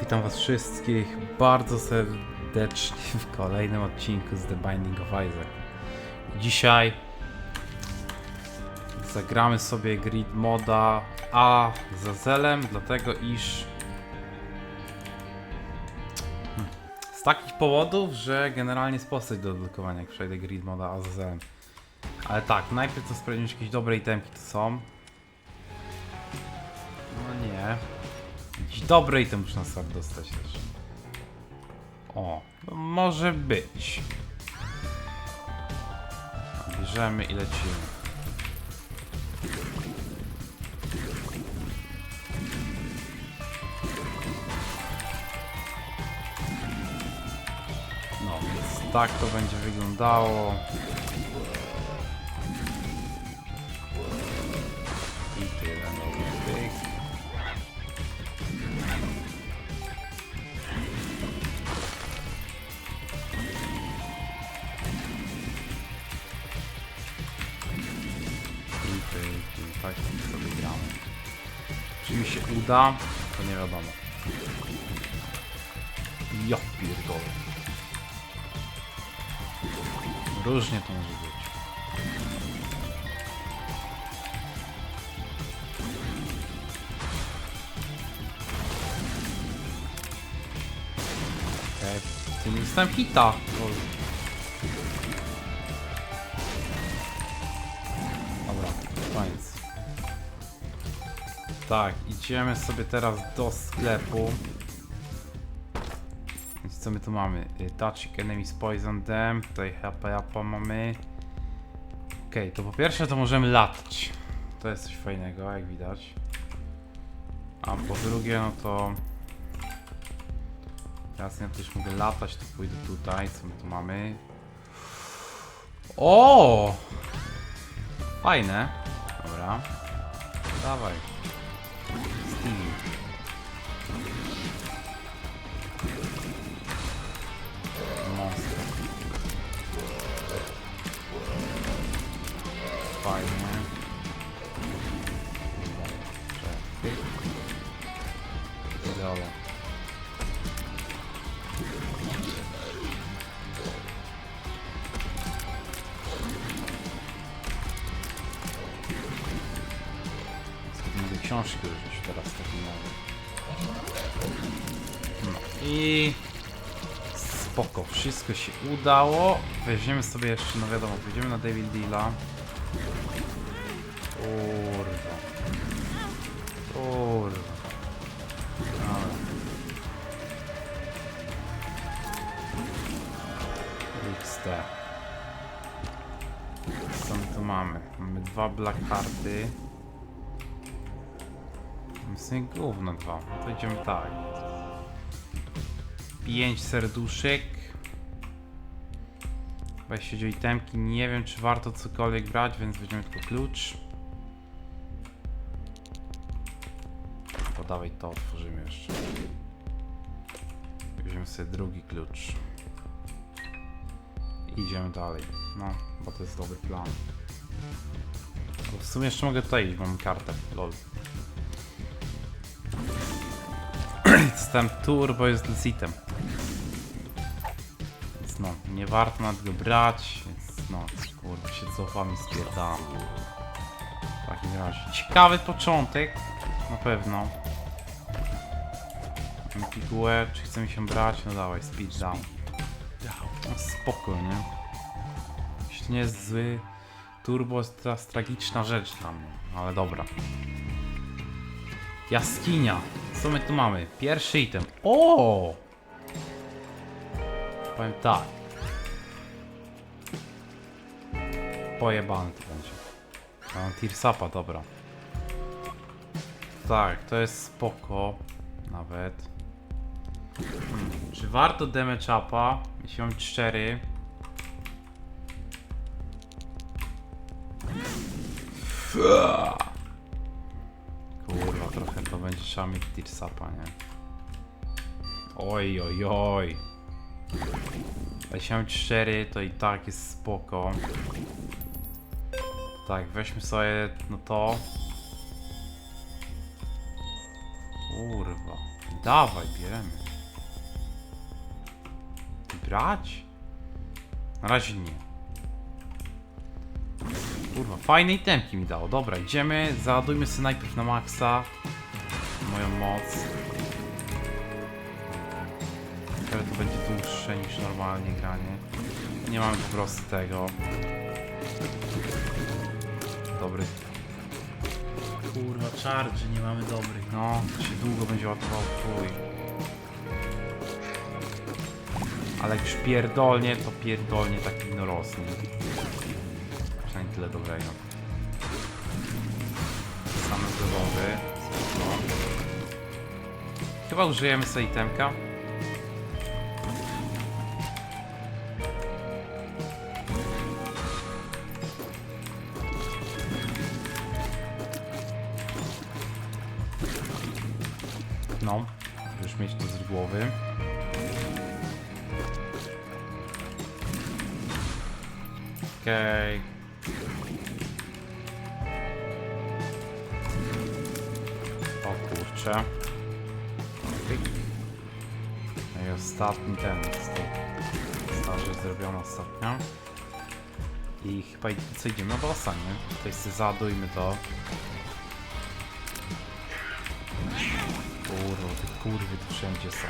Witam was wszystkich bardzo serdecznie w kolejnym odcinku z The Binding of Isaac. Dzisiaj zagramy sobie grid moda A z Azelem, dlatego iż Hmm. z takich powodów, że generalnie jest postać do odblokowania jak przejdę grid moda A z Azelem. Ale tak, najpierw to sprawdzić jakieś dobre itemki to są. No nie. Jakiś dobry item muszę na start dostać też. O, no może być. Bierzemy i lecimy. No, więc tak to będzie wyglądało. Uda, to nie wiadomo. Ja pierdolę. Różnie to może być. Okej, ty nie dostałem hita. Dobra, koniec. Tak, idziemy sobie teraz do sklepu. Więc co my tu mamy? Y, Touching Enemies Poison Them, tutaj HP Japa mamy. Okej, to po pierwsze to możemy latać. To jest coś fajnego, jak widać. A po drugie, no to... Teraz ja też mogę latać, to pójdę tutaj, co my tu mamy? O! Fajne. Dobra. Dawaj. Książki użyć teraz w takim razie. I spoko, wszystko się udało. Weźmiemy sobie jeszcze, no wiadomo, pójdziemy na Devil Deala. Kurwa. Kurwa. Dobra. XT. Co my tu mamy? Mamy dwa black karty. Sumie gówno dwa. No to idziemy tak. 5 serduszek. Chyba jeśli chodzi o itemki, nie wiem czy warto cokolwiek brać, więc weźmiemy tylko klucz. Podawaj to, otworzymy jeszcze. Weźmiemy sobie drugi klucz. Idziemy dalej. No, bo to jest dobry plan. Bo w sumie jeszcze mogę tutaj iść, mam kartę. Lol. Dostałem turbo jest lecitem. Więc no, nie warto nad go brać, więc no, kurwa się cofam i spierdalam. W takim razie. Ciekawy początek, na pewno. Pigułę, czy chce mi się brać? No dawaj, speed down. No spoko, nie? Jeśli nie jest zły, turbo jest teraz tragiczna rzecz dla mnie, ale dobra. Jaskinia. Co my tu mamy? Pierwszy item. O! Powiem tak. Pojebany to będzie. Mam Tirsapa, dobra. Tak, to jest spoko. Nawet. Hmm. Czy warto damage upa? Jeśli mam 4. Kurwa, trochę to będzie trzeba mieć Tirsapa, nie? Oj, oj, oj. Jeśli mam 4, to i tak jest spoko. Tak, weźmy sobie no to. Kurwa. Dawaj, bieremy. Brać? Na razie nie. Kurwa, fajne itemki mi dało. Dobra, idziemy, załadujmy sobie najpierw na maksa moją moc. Ale to będzie dłuższe niż normalnie granie. Nie mamy po prostu tego. Dobry. Kurwa, charge, nie mamy dobrych. No, to się długo będzie ładował twój. Ale jak już pierdolnie, to pierdolnie taki winorośl. Przynajmniej tyle dobrego. Same wybory. Chyba użyjemy sobie itemka. No i ostatni ten. Starze zrobiona ostatnio. I chyba co idziemy na bossa, nie? Tutaj sobie zadujmy to. Kurwa, te kurwy tu wszędzie są.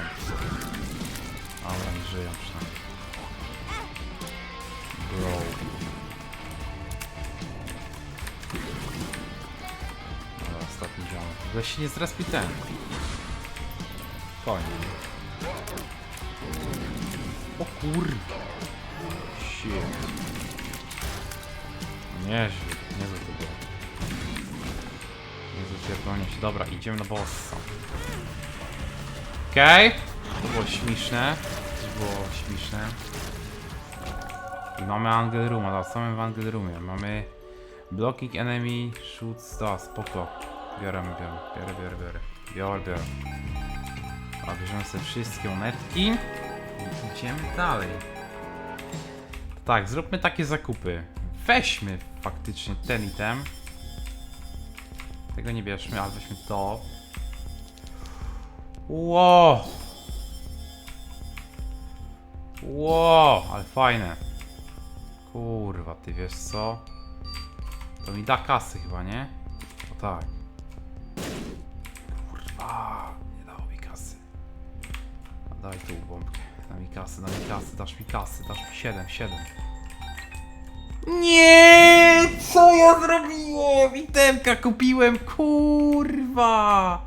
Ale nie żyją przynajmniej. Bro. Dobra, ostatni ziomek. W ogóle się nie zrespi ten. Fajnie. O kurwa. Shit. Nieźle, niezłe to było. Niezłe pierdolenie się. Dobra, idziemy na bossa. Okej. To było śmieszne. To było śmieszne. I mamy Angel Room, a co mamy w Angel Roomie? Mamy Blocking Enemy, Shoots, da, spoko. Biorę, biorę, biorę, biorę, biorę. Biorę, biorę. A bierzemy sobie wszystkie monetki. I idziemy dalej. Tak, zróbmy takie zakupy. Weźmy faktycznie ten item. Tego nie bierzmy, ale weźmy to. Ło! Ło, ale fajne. Kurwa, ty wiesz co? To mi da kasy chyba, nie? O tak. Kurwa, daj tu bombkę. Da mi kasy, da mi kasy, dasz mi kasy, dasz mi 7, 7. Nie! Co ja zrobiłem? Itemka kupiłem, kurwa!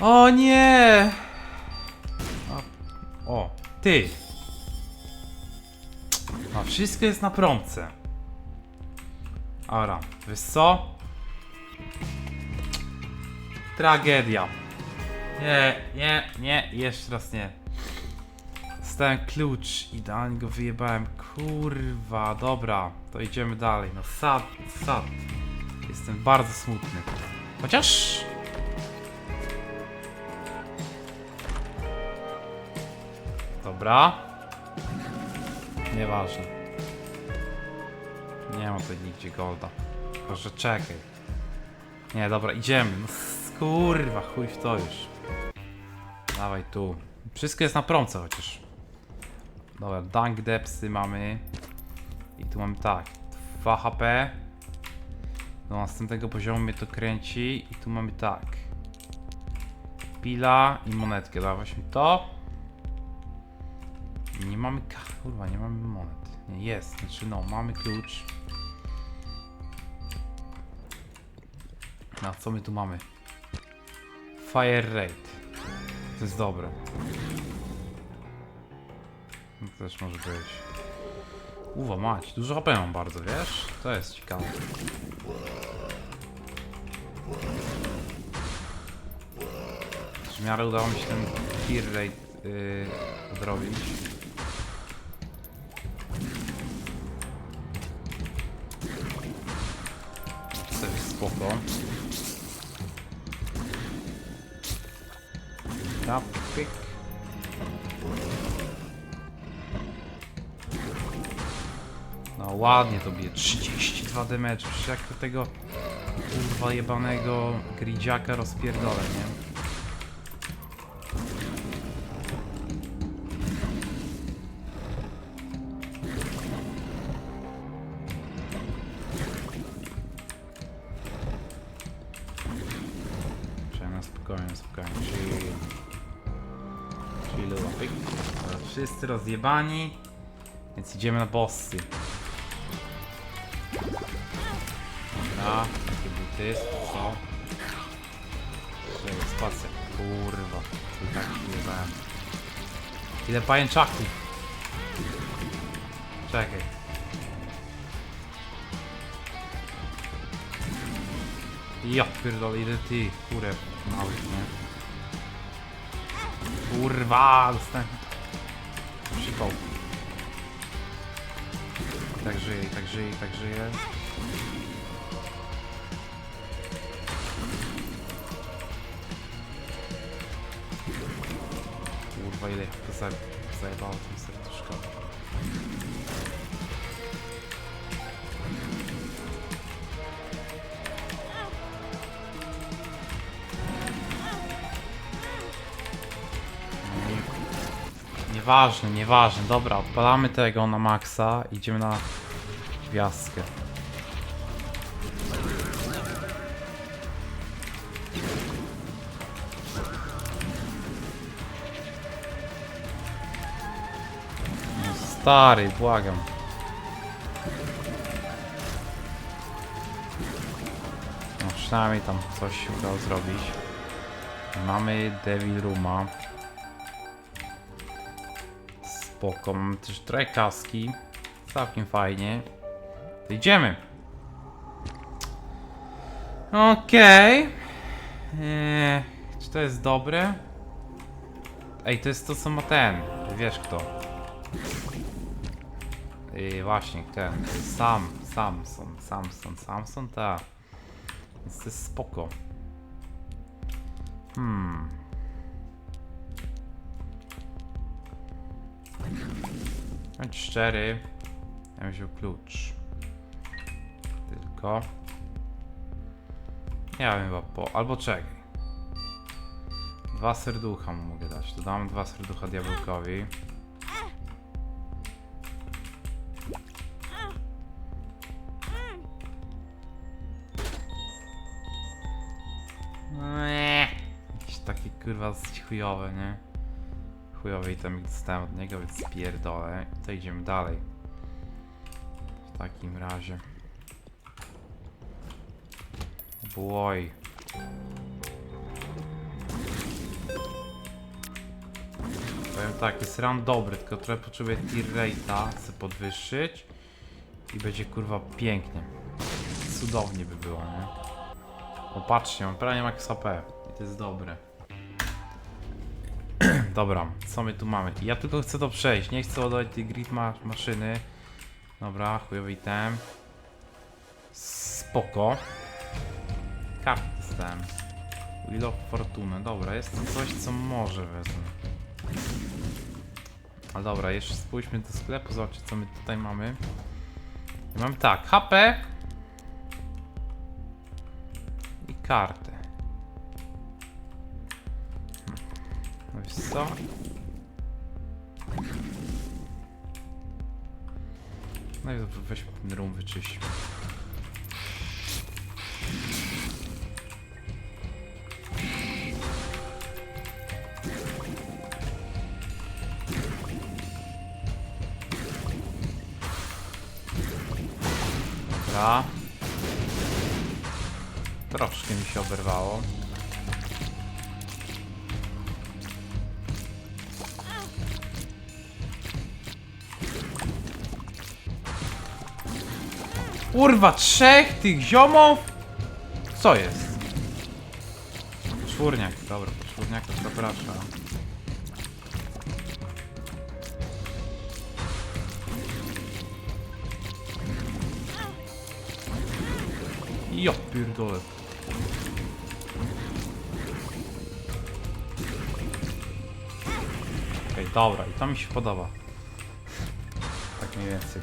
O nie! O ty! A wszystko jest na promce. Ara, wiesz co? Tragedia. Nie, nie, nie, jeszcze raz nie. Stałem klucz, idealnie go wyjebałem. Kurwa, dobra, to idziemy dalej. No sad, sad. Jestem bardzo smutny. Chociaż... Dobra. Nieważne. Nie ma tutaj nigdzie golda. Że czekaj. Nie, dobra, idziemy. No kurwa, chuj w to już. Dawaj tu. Wszystko jest na promce chociaż. Dobra, dunk depsy mamy. I tu mamy tak. 2 HP. Do następnego poziomu mnie to kręci. I tu mamy tak. Pila i monetkę. Dobra, weźmy to. Nie mamy. Kurwa, nie mamy monet. Nie, jest. Znaczy, no, mamy klucz. No, co my tu mamy? Fire rate. To jest dobre. No, to też może być. Uwa mać, dużo HP mam bardzo, wiesz? To jest ciekawe. W miarę udało mi się ten clear rate yy, odrobić. Pyk. No ładnie to bije. 32 damage. Jak to tego kurwa jebanego gridziaka rozpierdolę, nie? Rozjebani. Więc idziemy na bossy. Dobra, takie buty, co? Czekaj, spacja. Kurwa, i tak jebałem. Ile pajęczaków? Czekaj. Ja pierdolę, ile ty, kurę, małych, nie? Kurwa, dostałem... Przypał. Tak żyje, tak żyje, tak żyje. Kurwa, ile to za, zajebało tym Nieważne, nieważne. Dobra, odpalamy tego na maksa. Idziemy na gwiazdkę. Stary, błagam. No przynajmniej tam coś się udało zrobić. Mamy Devil Rooma. Spoko, mamy też trochę kaski. Całkiem fajnie. To idziemy. Okej. Eee, czy to jest dobre? Ej, to jest to co ma ten. Wiesz kto. Yy, właśnie, ten. Sam, Samson, Samson, Samson, ta. Więc to jest spoko. Hmm. Bądź szczery. Ja wziął klucz. Tylko. Ja bym chyba po... Albo czekaj. Dwa serducha mu mogę dać. Dodam dwa serducha diabłkowi. Eee, Jakieś takie kurwa dosyć chujowe, nie? Chujowy item dostałem od niego, więc spierdolę. To idziemy dalej. W takim razie. Błoj. Powiem tak, jest run dobry, tylko trochę potrzebuję tier rate'a, chcę podwyższyć i będzie kurwa pięknie. Cudownie by było, nie? O patrzcie, mam prawie max HP i to jest dobre. Dobra, co my tu mamy? Ja tylko chcę to przejść, nie chcę ładować tej grid ma maszyny. Dobra, chujowy item. Spoko. Kartę dostałem. Wheel of Fortune, dobra, jest to coś co może wezmę. Ale dobra, jeszcze spójrzmy do sklepu, zobaczcie co my tutaj mamy. Mam tak, HP i kartę. Wiesz co? No i weźmy ten room wyczyść. Dobra. Troszkę mi się oberwało. Kurwa, trzech tych ziomów? Co jest? Czwórniak, dobra, czwórniaka zapraszam. Ja pierdolę. Okej, dobra, i to mi się podoba. Tak mniej więcej.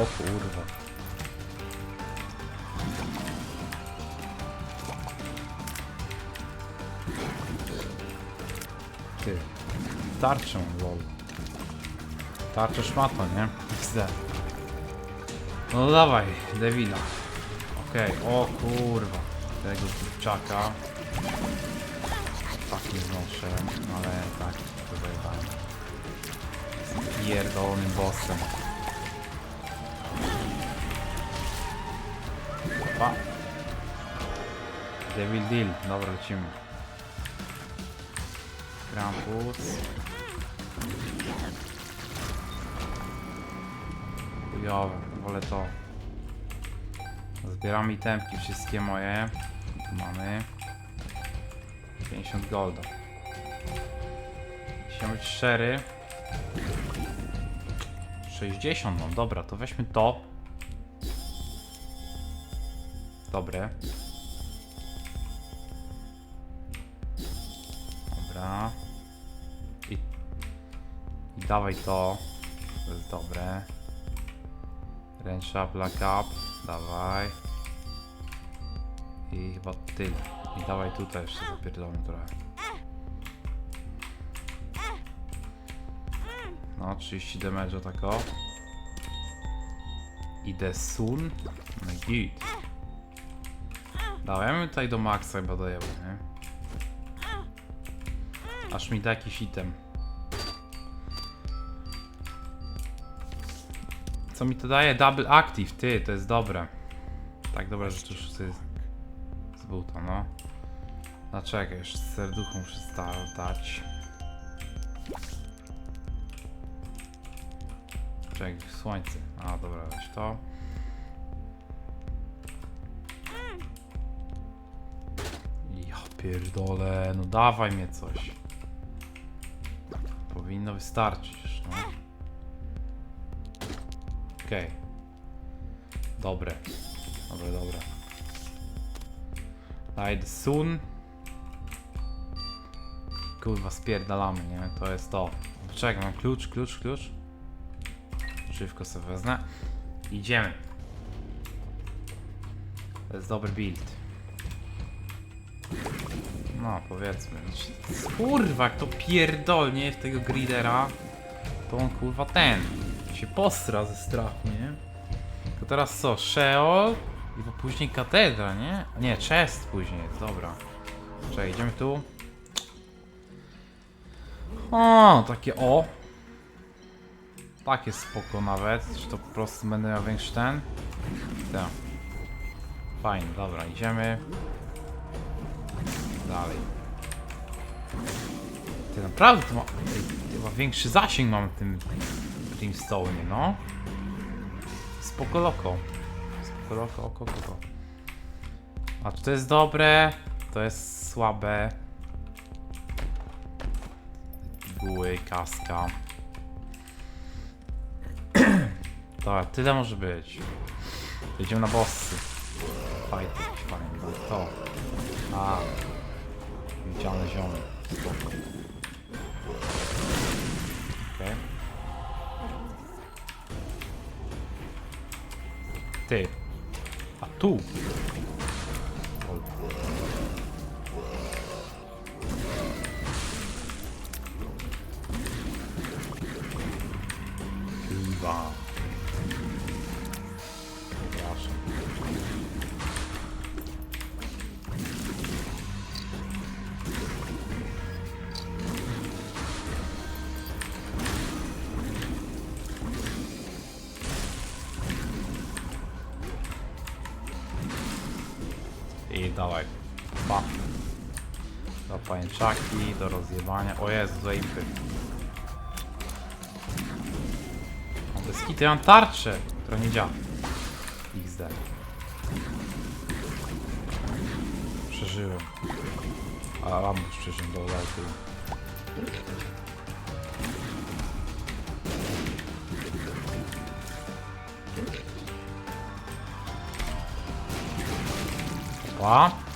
O kurwa. Ty. Tarczę, lol. Tarczę szmato, nie? XD. No dawaj, Devila. Okej, o kurwa. Tego kurczaka. Tak nie znoszę, ale tak, to zajebałem. Pierdolonym bossem. Pa. Devil Deal, dobra, lecimy. Krampus. Chujowe, wolę to. Zbieram itemki wszystkie moje. Tu mamy. 50 golda. Chciałem być szczery. 60 mam, dobra, to weźmy to. Dobre. Dobra. I, I dawaj to. To jest dobre. Ręcza, black up. Dawaj. I chyba tyle. I dawaj tutaj jeszcze zapierdolmy trochę. No, 30 damage tako. Idę sun. No i git. Dałem tutaj do maksa chyba dojemy, nie? Aż mi da jakiś item. Co mi to daje? Double active, ty, to jest dobre. Tak, dobra, że to już jest z buta, no. No czekaj, jeszcze dać. Czekaj, słońce. A, dobra, weź to. Pierdolę, no dawaj mnie coś. Powinno wystarczyć no. Okej. Dobre. Dobre, dobre. Night soon. Kurwa, spierdalamy, nie? To jest to. Czekaj, mam klucz, klucz, klucz. Szybko sobie wezmę. Idziemy. To jest dobry build. No, powiedzmy. Kurwa, jak to pierdolnie w tego gridera, to on kurwa ten się postra ze strachu, nie? To teraz co? Sheol i później katedra, nie? A Nie, chest później jest, dobra. Czekaj, idziemy tu. O, takie o. Takie spoko nawet, czy to po prostu będę miał większy ten? Tak. Fajnie, dobra, idziemy. Dalej. Ty naprawdę to ma, to ma większy zasięg mam w tym Brimstone, no. Spoko loko. Spoko loko, oko, oko. A to jest dobre? To jest słabe. Guły, kaska. Dobra, tyle może być. Jedziemy na bossy. Fajny, bo to. A. Widziane ziomy. Okej. Ty. A tu. Pańczaki, do rozjebania. O Jezu, za impy. Skity, ja mam tarczę, która nie działa. XD. Przeżyłem. A mam już przeżyłem do lajku. Opa.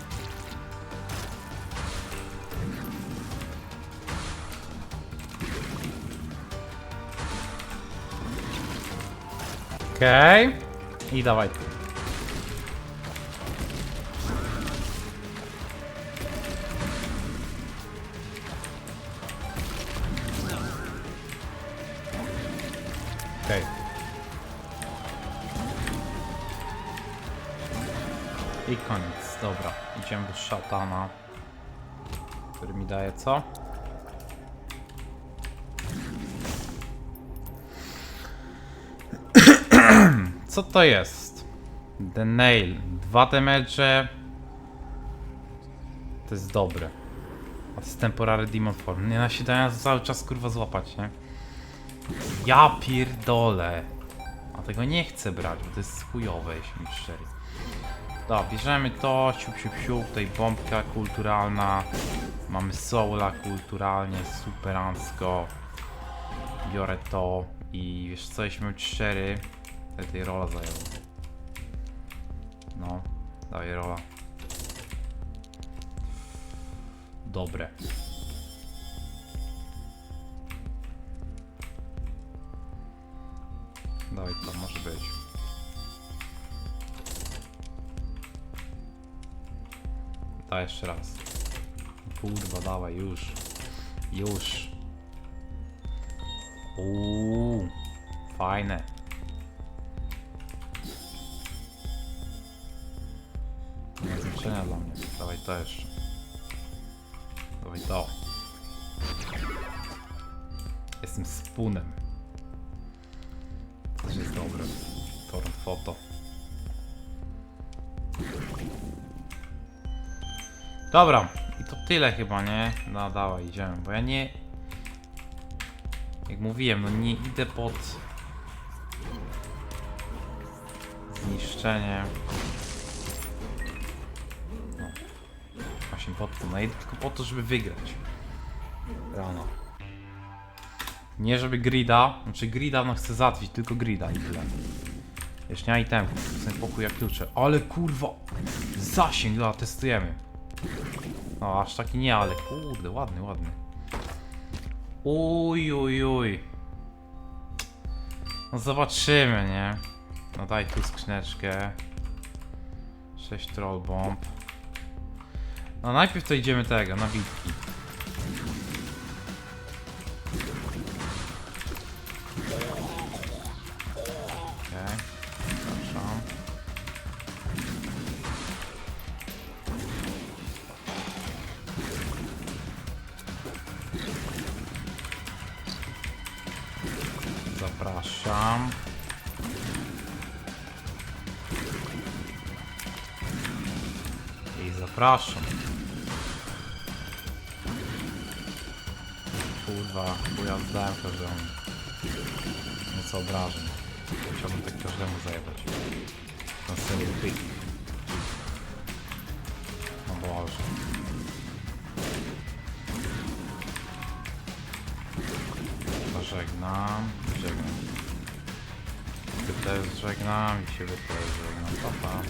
Okej. I dawaj. Okej. I koniec, dobra. Idziemy do szatana. Który mi daje co? Co to jest? The Nail. Dwa damage. To jest dobre. A to jest temporary demon form. Nie nasiadają cały czas kurwa złapać, nie? Ja pierdolę. A tego nie chcę brać, bo to jest chujowe, jeśli mi szczery. Dobra, bierzemy to, siup, siup, siup, tutaj bombka kulturalna. Mamy soula kulturalnie, superancko. Biorę to i wiesz co, jeśli mam 4, tej rola zajęło. No, daj rola. Dobre. Dawaj, to może być. Daj jeszcze raz. Kurwa, dawaj, już. Już. Uuu, fajne. Znaczenia dla mnie. Dawaj to jeszcze. Dawaj to. Jestem spunem. Też jest dobre. Torrent foto. Dobra, i to tyle chyba, nie? No dawaj, idziemy, bo ja nie... Jak mówiłem, no nie idę pod... Zniszczenie. Pod to, no tylko po to, żeby wygrać. Rano. Nie żeby grida, znaczy grida no chcę załatwić, tylko grida i tyle. Jeszcze nie itemków, w sensie pokój jak klucze. Ale kurwa! Zasięg, dobra, testujemy. No, aż taki nie, ale kurde, ładny, ładny. Uj, uj, uj. No zobaczymy, nie? No daj tu skrzyneczkę. 6 troll bomb. No najpierw to idziemy tego, na bitki. Nieco obrażeń. Chciałbym tak każdemu zajebać. Na serio pyk. No Boże. Żegnam, żegnam. Ty też żegnam i siebie też żegnam. Pa, pa.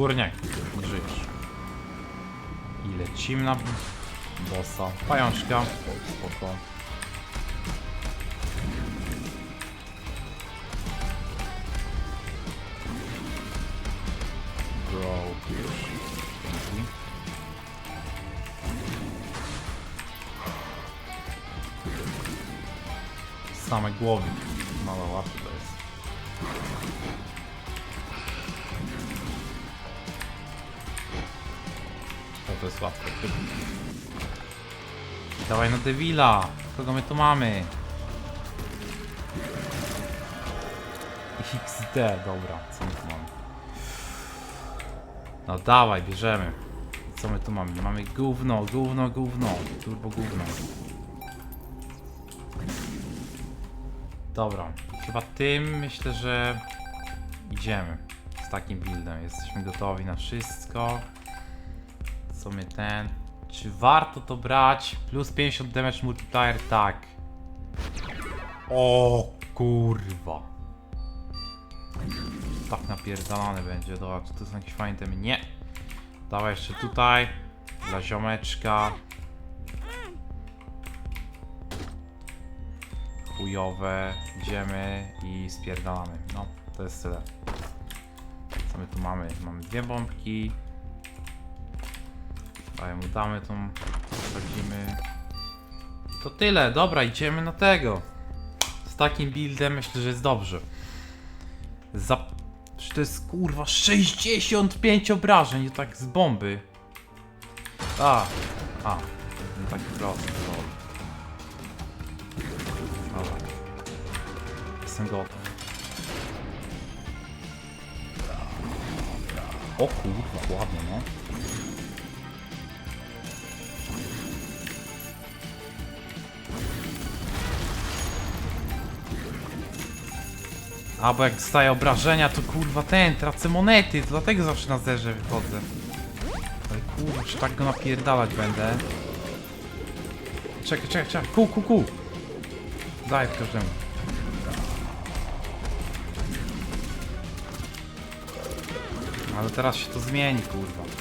Poczwórniak, nie żyjesz. I lecimy na bossa. Pajączka, spoko. Bro, już. Dzięki. Same głowy. Mała łapy to jest. To, jest łatwe. Dawaj na Devila. Kogo my tu mamy? XD, dobra. Co my tu mamy? No dawaj, bierzemy. Co my tu mamy? Mamy gówno, gówno, gówno. Turbo gówno. Dobra, chyba tym myślę, że idziemy z takim buildem. Jesteśmy gotowi na wszystko. Co my ten? Czy warto to brać? Plus 50 damage multiplier? Tak. O kurwa. Tak napierdalany będzie. Dobra, czy to są jakieś fajne temy? Nie. Dawaj jeszcze tutaj. Dla ziomeczka. chujowe, idziemy i spierdalamy. No, to jest tyle. Co my tu mamy? Mamy dwie bombki. Daj mu damy tą, wchodzimy. To tyle, dobra, idziemy na tego. Z takim buildem myślę, że jest dobrze. Za... To jest kurwa 65 obrażeń, tak z bomby. A, a, nie tak prosty, lol. Dobra. Jestem gotów. O kurwa, ładnie no. A, bo jak dostaję obrażenia, to kurwa ten, tracę monety, dlatego zawsze na zerze wychodzę. Ale kurwa, czy tak go napierdalać będę? Czekaj, czekaj, czekaj, ku, ku, ku. Daj każdemu. Ale teraz się to zmieni, kurwa.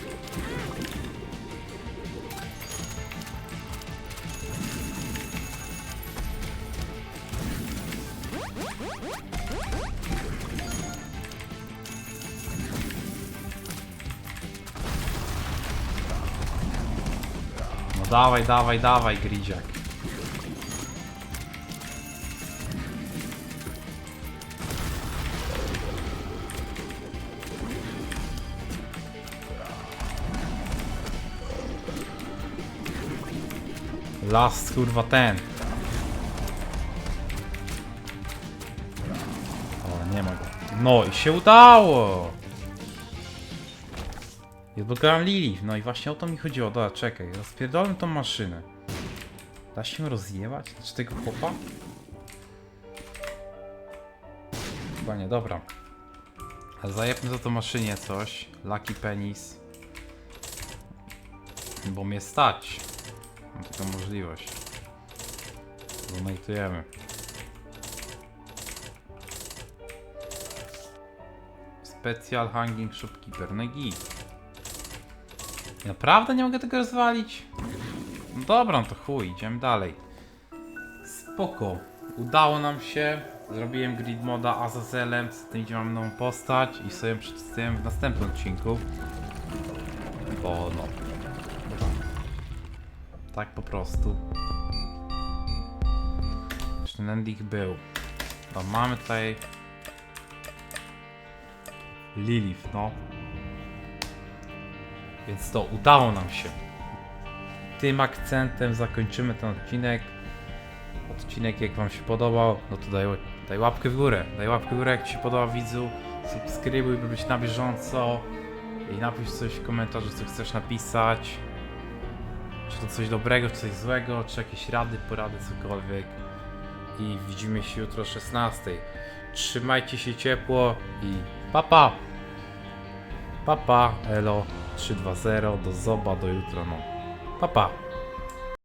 Dawaj, dawaj, dawaj, Gridziak. Last kurwa ten. O, nie ma go. No i się udało! Ja dograłem Lilith, no i właśnie o to mi chodziło. Dobra, czekaj, rozpierdolę tą maszynę. Da się rozjebać? Znaczy tego chłopa? Chyba nie, dobra. Zajebmy za to maszynie coś. Lucky Penis. Bo mnie stać. Mam taką możliwość. Donatujemy. Special Hanging Shopkeeper, no i git. Naprawdę nie mogę tego rozwalić? No dobra, no to chuj, idziemy dalej. Spoko. Udało nam się. Zrobiłem grid moda Azazelem, z tym gdzie mam nową postać i sobie przedstawiłem w następnym odcinku. Bo no. Tak po prostu. Już ten ending był. No, mamy tutaj Lilith, no. Więc to udało nam się. Tym akcentem zakończymy ten odcinek. Odcinek jak wam się podobał, no to daj, daj łapkę w górę. Daj łapkę w górę jak ci się podoba widzu. Subskrybuj, by być na bieżąco. I napisz coś w komentarzu, co chcesz napisać. Czy to coś dobrego, czy coś złego, czy jakieś rady, porady, cokolwiek. I widzimy się jutro o 16. Trzymajcie się ciepło i papa! Papa, elo 320, do zoba, do jutra, no. Papa!